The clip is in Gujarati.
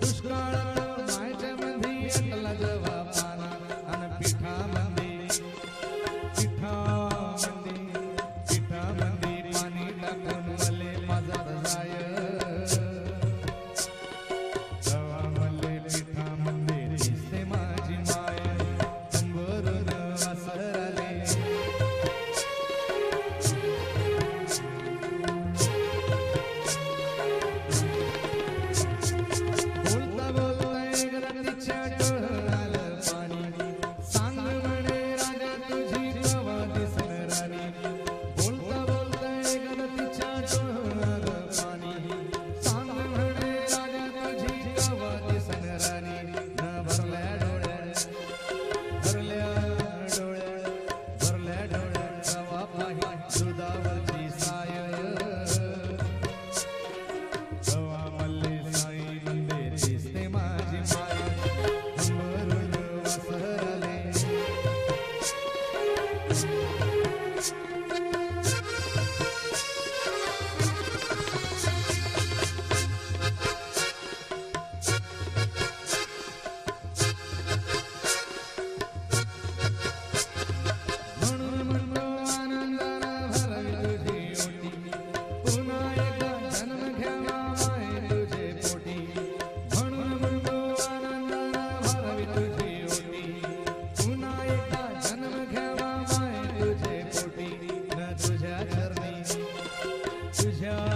દુષ્કાળ તો માય જવા પાના અને પીઠામાં yeah